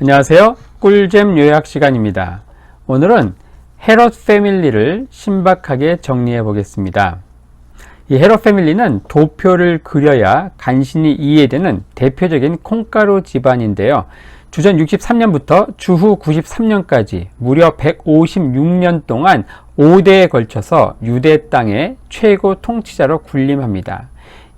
안녕하세요. 꿀잼 요약 시간입니다. 오늘은 헤롯 패밀리를 신박하게 정리해 보겠습니다. 이 헤롯 패밀리는 도표를 그려야 간신히 이해되는 대표적인 콩가루 집안인데요. 주전 63년부터 주후 93년까지 무려 156년 동안 5대에 걸쳐서 유대 땅의 최고 통치자로 군림합니다.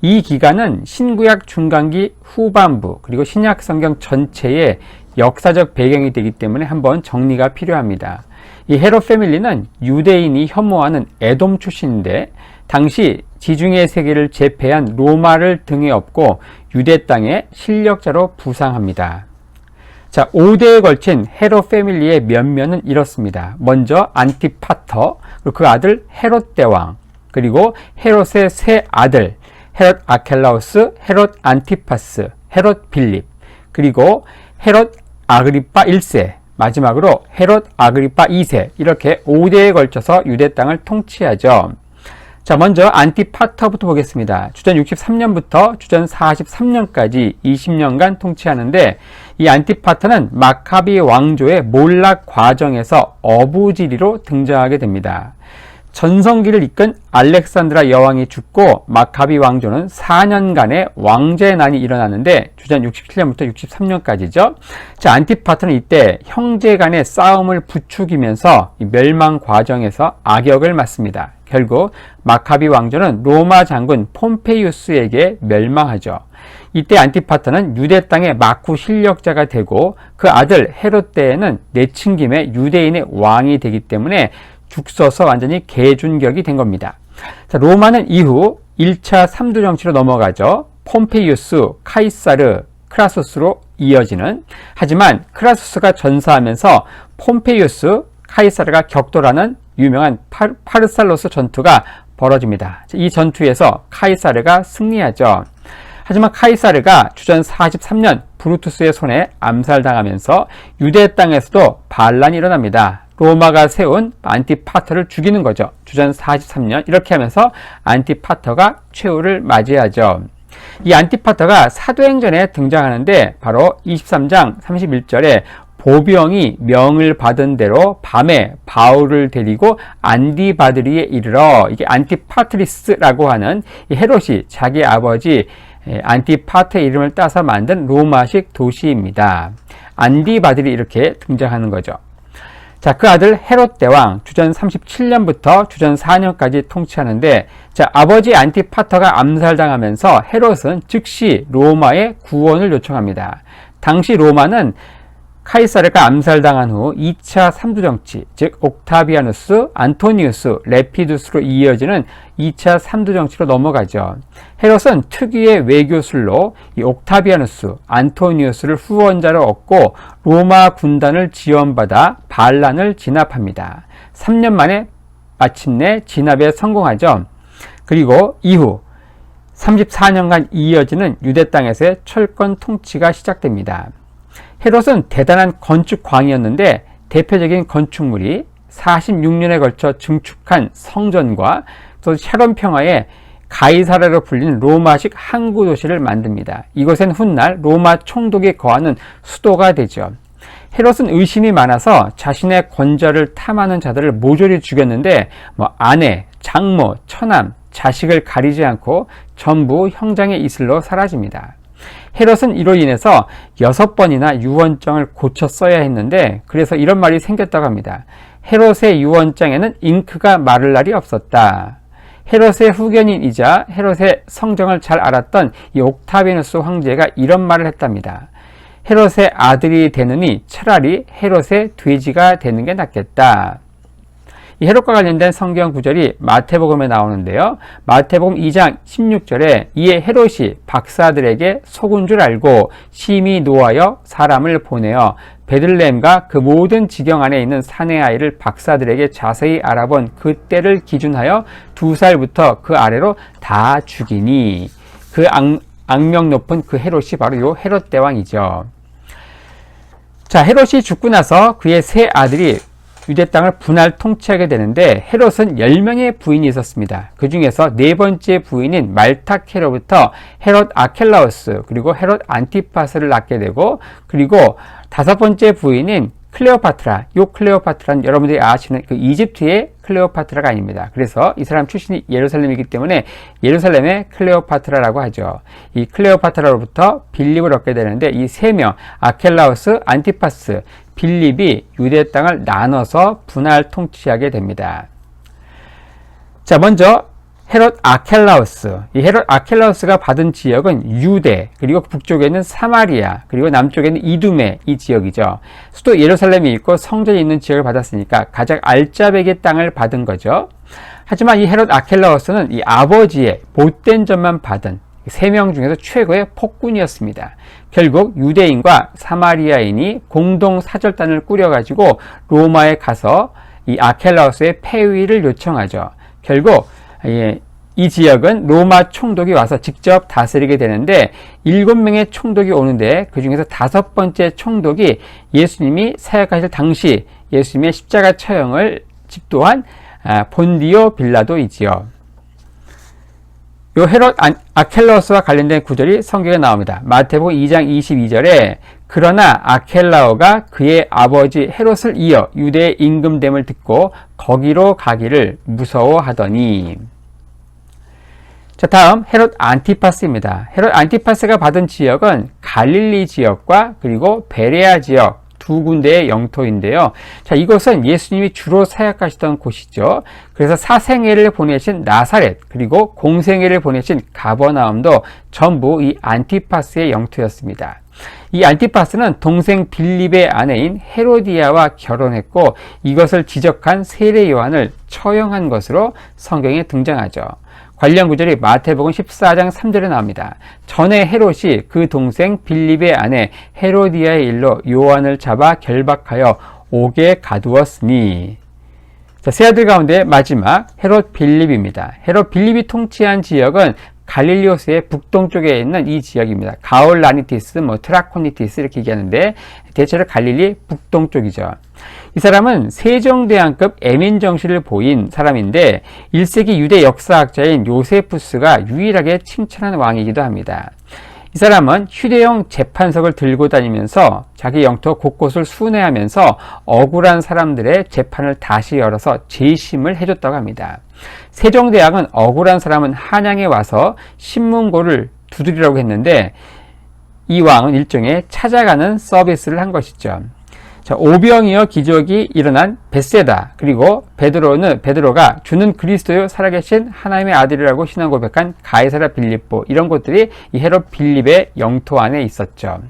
이 기간은 신구약 중간기 후반부 그리고 신약 성경 전체의 역사적 배경이 되기 때문에 한번 정리가 필요합니다. 이 헤롯 패밀리는 유대인이 혐오하는 에돔 출신인데 당시 지중해 세계를 제패한 로마를 등에 업고 유대 땅의 실력자로 부상합니다. 자, 5대에 걸친 헤롯 패밀리의 면면은 이렇습니다. 먼저 안티파터, 그리고 그 아들 헤롯 대왕, 그리고 헤롯의 세 아들 헤롯 아켈라우스, 헤롯 안티파스, 헤롯 빌립, 그리고 헤롯 아그리파 1세, 마지막으로 헤롯 아그리파 2세 이렇게 5대에 걸쳐서 유대 땅을 통치하죠. 자, 먼저 안티파터부터 보겠습니다. 주전 63년부터 주전 43년까지 20년간 통치하는데 이 안티파터는 마카비 왕조의 몰락 과정에서 어부지리로 등장하게 됩니다. 전성기를 이끈 알렉산드라 여왕이 죽고 마카비 왕조는 4년간의 왕제 난이 일어나는데 주전 67년부터 63년까지죠. 자, 안티파트는 이때 형제 간의 싸움을 부추기면서 멸망 과정에서 악역을 맡습니다. 결국 마카비 왕조는 로마 장군 폼페이우스에게 멸망하죠. 이때 안티파트는 유대 땅의 마쿠 실력자가 되고 그 아들 헤롯 때에는 내친김에 유대인의 왕이 되기 때문에 죽서서 완전히 개준격이 된 겁니다. 자, 로마는 이후 1차 3두 정치로 넘어가죠. 폼페이우스, 카이사르, 크라소스로 이어지는 하지만 크라소스가 전사하면서 폼페이우스, 카이사르가 격돌하는 유명한 파르, 살로스 전투가 벌어집니다. 이 전투에서 카이사르가 승리하죠. 하지만 카이사르가 주전 43년 브루투스의 손에 암살당하면서 유대 땅에서도 반란이 일어납니다. 로마가 세운 안티파터를 죽이는 거죠. 주전 43년 이렇게 하면서 안티파터가 최후를 맞이하죠. 이 안티파터가 사도행전에 등장하는데 바로 23장 31절에 보병이 명을 받은 대로 밤에 바울을 데리고 안디바드리에 이르러 이게 안티파트리스라고 하는 헤롯이 자기 아버지 안티파트의 이름을 따서 만든 로마식 도시입니다. 안디바드리 이렇게 등장하는 거죠. 자, 그 아들 헤롯 대왕 주전 37년부터 주전 4년까지 통치하는데 자, 아버지 안티파터가 암살당하면서 헤롯은 즉시 로마에 구원을 요청합니다. 당시 로마는 카이사르가 암살당한 후 2차 3두 정치, 즉 옥타비아누스, 안토니우스, 레피두스로 이어지는 2차 3두 정치로 넘어가죠. 헤롯은 특유의 외교술로 이 옥타비아누스, 안토니우스를 후원자로 얻고 로마 군단을 지원받아 반란을 진압합니다. 3년 만에 마침내 진압에 성공하죠. 그리고 이후 34년간 이어지는 유대 땅에서의 철권 통치가 시작됩니다. 헤롯은 대단한 건축광이었는데 대표적인 건축물이 46년에 걸쳐 증축한 성전과 또 샤론 평화의 가이사라로 불리는 로마식 항구 도시를 만듭니다. 이곳엔 훗날 로마 총독이 거하는 수도가 되죠. 헤롯은 의심이 많아서 자신의 권좌를 탐하는 자들을 모조리 죽였는데 뭐 아내, 장모, 처남, 자식을 가리지 않고 전부 형장의 이슬로 사라집니다. 헤롯은 이로 인해서 여섯 번이나 유언장을 고쳐 써야 했는데 그래서 이런 말이 생겼다고 합니다. 헤롯의 유언장에는 잉크가 마를 날이 없었다. 헤롯의 후견인이자 헤롯의 성정을 잘 알았던 이 옥타비누스 황제가 이런 말을 했답니다. 헤롯의 아들이 되느니 차라리 헤롯의 돼지가 되는 게 낫겠다. 이 헤롯과 관련된 성경 구절이 마태복음에 나오는데요. 마태복음 2장 16절에 이에 헤롯이 박사들에게 속은 줄 알고 심히 노하여 사람을 보내어 베들레헴과 그 모든 지경 안에 있는 사내 아이를 박사들에게 자세히 알아본 그 때를 기준하여 두 살부터 그 아래로 다 죽이니 그 악, 악명 높은 그 헤롯이 바로 요 헤롯 대왕이죠. 자, 헤롯이 죽고 나서 그의 세 아들이 유대 땅을 분할 통치하게 되는데 헤롯은 10명의 부인이 있었습니다. 그 중에서 네 번째 부인인 말타케로부터 헤롯 아켈라우스 그리고 헤롯 안티파스를 낳게 되고 그리고 다섯 번째 부인인 클레오파트라, 요 클레오파트라는 여러분들이 아시는 그 이집트의 클레오파트라가 아닙니다. 그래서 이 사람 출신이 예루살렘이기 때문에 예루살렘의 클레오파트라라고 하죠. 이 클레오파트라로부터 빌립을 얻게 되는데 이 세 명, 아켈라우스, 안티파스, 빌립이 유대 땅을 나눠서 분할 통치하게 됩니다. 자, 먼저 헤롯 아켈라우스. 이 헤롯 아켈라우스가 받은 지역은 유대, 그리고 북쪽에 는 사마리아, 그리고 남쪽에는 이두메 이 지역이죠. 수도 예루살렘이 있고 성전이 있는 지역을 받았으니까 가장 알짜배기 땅을 받은 거죠. 하지만 이 헤롯 아켈라우스는 이 아버지의 못된 점만 받은 세 명 중에서 최고의 폭군이었습니다. 결국 유대인과 사마리아인이 공동 사절단을 꾸려가지고 로마에 가서 이 아켈라우스의 폐위를 요청하죠. 결국 예, 이 지역은 로마 총독이 와서 직접 다스리게 되는데 일곱 명의 총독이 오는데 그 중에서 다섯 번째 총독이 예수님이 사역하실 당시 예수님의 십자가 처형을 집도한 아, 본디오 빌라도이지요. 요 헤롯 아켈라오스와 관련된 구절이 성경에 나옵니다. 마태복음 2장 22절에 그러나 아켈라오가 그의 아버지 헤롯을 이어 유대의 임금됨을 듣고 거기로 가기를 무서워하더니 자, 다음 헤롯 안티파스입니다. 헤롯 안티파스가 받은 지역은 갈릴리 지역과 그리고 베레아 지역 두 군데의 영토인데요. 자, 이곳은 예수님이 주로 사역하시던 곳이죠. 그래서 사생애를 보내신 나사렛, 그리고 공생애를 보내신 가버나움도 전부 이 안티파스의 영토였습니다. 이 안티파스는 동생 빌립의 아내인 헤로디아와 결혼했고 이것을 지적한 세례 요한을 처형한 것으로 성경에 등장하죠. 관련 구절이 마태복음 14장 3절에 나옵니다. 전에 헤롯이 그 동생 빌립의 아내 헤로디아의 일로 요한을 잡아 결박하여 옥에 가두었으니 자, 세 아들 가운데 마지막 헤롯 빌립입니다. 헤롯 빌립이 통치한 지역은 갈릴리오스의 북동쪽에 있는 이 지역입니다. 가올 라니티스, 뭐 트라코니티스 이렇게 얘기하는데 대체로 갈릴리 북동쪽이죠. 이 사람은 세종대왕급 에민 정신을 보인 사람인데 1세기 유대 역사학자인 요세푸스가 유일하게 칭찬한 왕이기도 합니다. 이 사람은 휴대용 재판석을 들고 다니면서 자기 영토 곳곳을 순회하면서 억울한 사람들의 재판을 다시 열어서 재심을 해줬다고 합니다. 세종대왕은 억울한 사람은 한양에 와서 신문고를 두드리라고 했는데 이 왕은 일종의 찾아가는 서비스를 한 것이죠. 자, 오병이어 기적이 일어난 베세다 그리고 베드로는 베드로가 주는 그리스도요 살아계신 하나님의 아들이라고 신앙 고백한 가이사라 빌립보 이런 곳들이 이 헤롯 빌립의 영토 안에 있었죠.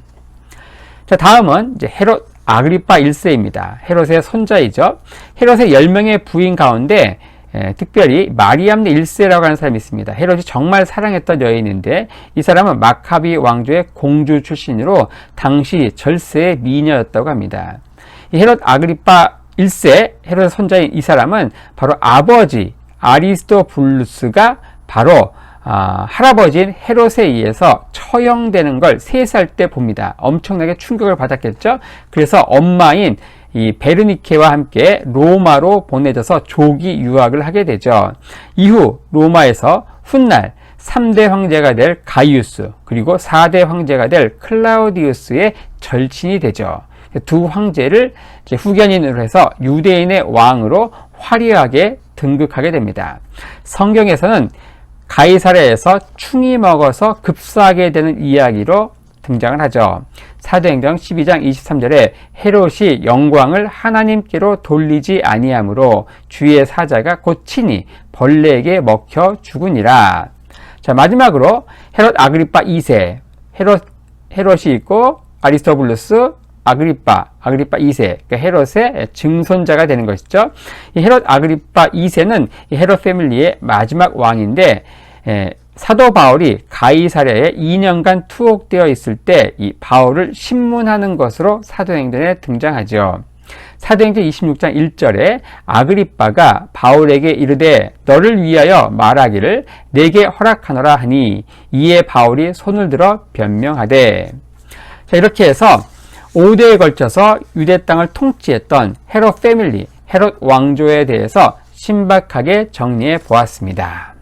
자, 다음은 이제 헤롯 아그리파 1세입니다. 헤롯의 손자이죠. 헤롯의 10명의 부인 가운데 에, 특별히 마리암네 1세라고 하는 사람이 있습니다. 헤롯이 정말 사랑했던 여인인데 이 사람은 마카비 왕조의 공주 출신으로 당시 절세의 미녀였다고 합니다. 헤롯 아그리파 1세 헤롯의 손자인 이 사람은 바로 아버지 아리스토블루스가 바로 아, 할아버지인 헤롯에 의해서 처형되는 걸 3살 때 봅니다. 엄청나게 충격을 받았겠죠? 그래서 엄마인 이 베르니케와 함께 로마로 보내져서 조기 유학을 하게 되죠. 이후 로마에서 훗날 3대 황제가 될 가이우스 그리고 4대 황제가 될 클라우디우스의 절친이 되죠. 두 황제를 후견인으로 해서 유대인의 왕으로 화려하게 등극하게 됩니다. 성경에서는 가이사랴에서 충이 먹어서 급사하게 되는 이야기로 등장을 하죠. 사도행전 12장 23절에 헤롯이 영광을 하나님께로 돌리지 아니하므로 주의 사자가 곧 친히 벌레에게 먹혀 죽으니라. 자, 마지막으로 헤롯 아그리파 2세. 헤롯 헤롯이 있고 아리스토블루스 아그리파, 아그리파 2세, 그러니까 헤롯의 증손자가 되는 것이죠. 이 헤롯 아그리파 2세는 헤롯 패밀리의 마지막 왕인데 에, 사도 바울이 가이사랴에 2년간 투옥되어 있을 때 이 바울을 신문하는 것으로 사도행전에 등장하죠. 사도행전 26장 1절에 아그리빠가 바울에게 이르되 너를 위하여 말하기를 내게 허락하노라 하니 이에 바울이 손을 들어 변명하되 자 이렇게 해서 5대에 걸쳐서 유대 땅을 통치했던 헤롯 패밀리, 헤롯 왕조에 대해서 신박하게 정리해 보았습니다.